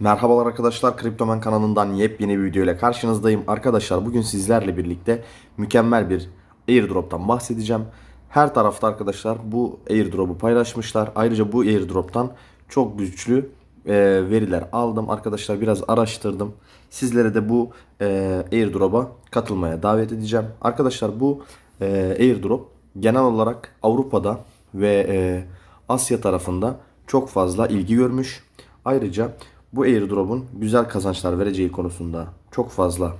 Merhabalar arkadaşlar Kriptomen kanalından yepyeni bir video ile karşınızdayım. Arkadaşlar bugün sizlerle birlikte mükemmel bir airdrop'tan bahsedeceğim. Her tarafta arkadaşlar bu airdrop'u paylaşmışlar. Ayrıca bu airdrop'tan çok güçlü e, veriler aldım. Arkadaşlar biraz araştırdım. Sizlere de bu e, airdrop'a katılmaya davet edeceğim. Arkadaşlar bu e, airdrop genel olarak Avrupa'da ve e, Asya tarafında çok fazla ilgi görmüş. Ayrıca bu airdrop'un güzel kazançlar vereceği konusunda çok fazla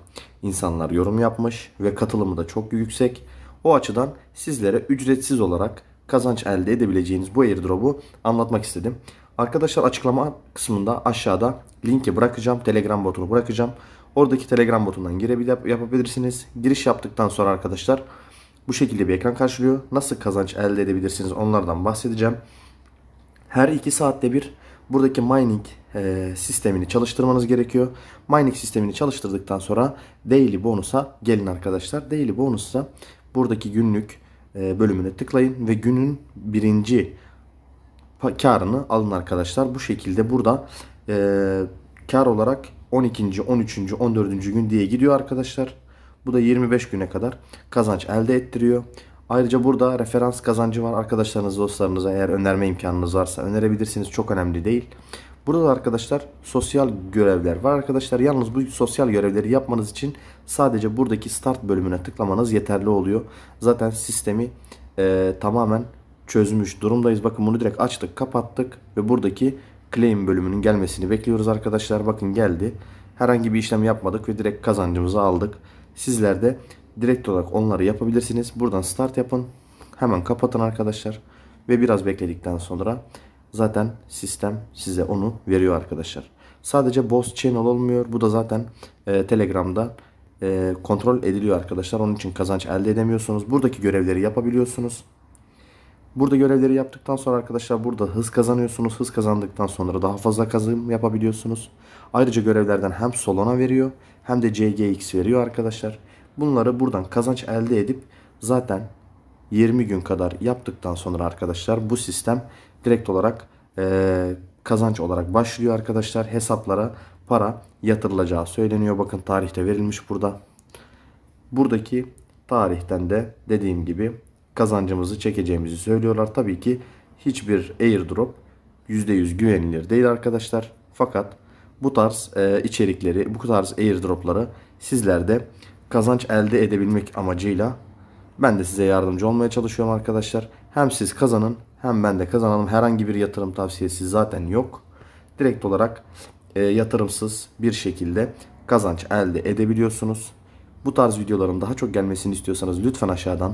insanlar yorum yapmış ve katılımı da çok yüksek. O açıdan sizlere ücretsiz olarak kazanç elde edebileceğiniz bu airdrop'u anlatmak istedim. Arkadaşlar açıklama kısmında aşağıda linki bırakacağım. Telegram botunu bırakacağım. Oradaki Telegram botundan girebilir yapabilirsiniz. Giriş yaptıktan sonra arkadaşlar bu şekilde bir ekran karşılıyor. Nasıl kazanç elde edebilirsiniz onlardan bahsedeceğim. Her 2 saatte bir buradaki mining e, sistemini çalıştırmanız gerekiyor. Mining sistemini çalıştırdıktan sonra daily bonusa gelin arkadaşlar. Daily bonusa buradaki günlük e, bölümüne tıklayın ve günün birinci karını alın arkadaşlar. Bu şekilde burada e, kar olarak 12. 13. 14. gün diye gidiyor arkadaşlar. Bu da 25 güne kadar kazanç elde ettiriyor. Ayrıca burada referans kazancı var. Arkadaşlarınız, dostlarınıza eğer önerme imkanınız varsa önerebilirsiniz. Çok önemli değil. Burada da arkadaşlar sosyal görevler var arkadaşlar. Yalnız bu sosyal görevleri yapmanız için sadece buradaki start bölümüne tıklamanız yeterli oluyor. Zaten sistemi e, tamamen çözmüş durumdayız. Bakın bunu direkt açtık, kapattık ve buradaki claim bölümünün gelmesini bekliyoruz arkadaşlar. Bakın geldi. Herhangi bir işlem yapmadık ve direkt kazancımızı aldık. Sizler de direkt olarak onları yapabilirsiniz. Buradan start yapın. Hemen kapatın arkadaşlar. Ve biraz bekledikten sonra zaten sistem size onu veriyor arkadaşlar. Sadece boss channel olmuyor. Bu da zaten e, Telegram'da e, kontrol ediliyor arkadaşlar. Onun için kazanç elde edemiyorsunuz. Buradaki görevleri yapabiliyorsunuz. Burada görevleri yaptıktan sonra arkadaşlar burada hız kazanıyorsunuz. Hız kazandıktan sonra daha fazla kazanım yapabiliyorsunuz. Ayrıca görevlerden hem Solana veriyor hem de CGX veriyor arkadaşlar. Bunları buradan kazanç elde edip zaten 20 gün kadar yaptıktan sonra arkadaşlar bu sistem direkt olarak eee, kazanç olarak başlıyor arkadaşlar. Hesaplara para yatırılacağı söyleniyor. Bakın tarihte verilmiş burada. Buradaki tarihten de dediğim gibi kazancımızı çekeceğimizi söylüyorlar. Tabii ki hiçbir airdrop %100 güvenilir değil arkadaşlar. Fakat bu tarz e, içerikleri, bu tarz airdropları sizler de kazanç elde edebilmek amacıyla ben de size yardımcı olmaya çalışıyorum arkadaşlar. Hem siz kazanın hem ben de kazanalım. Herhangi bir yatırım tavsiyesi zaten yok. Direkt olarak e, yatırımsız bir şekilde kazanç elde edebiliyorsunuz. Bu tarz videoların daha çok gelmesini istiyorsanız lütfen aşağıdan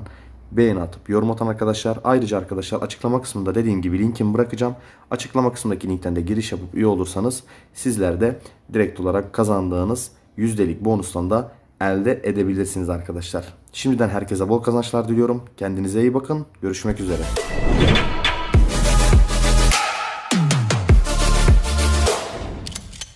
beğeni atıp yorum atan arkadaşlar. Ayrıca arkadaşlar açıklama kısmında dediğim gibi linkimi bırakacağım. Açıklama kısmındaki linkten de giriş yapıp üye olursanız sizler de direkt olarak kazandığınız yüzdelik bonustan da elde edebilirsiniz arkadaşlar. Şimdiden herkese bol kazançlar diliyorum. Kendinize iyi bakın. Görüşmek üzere.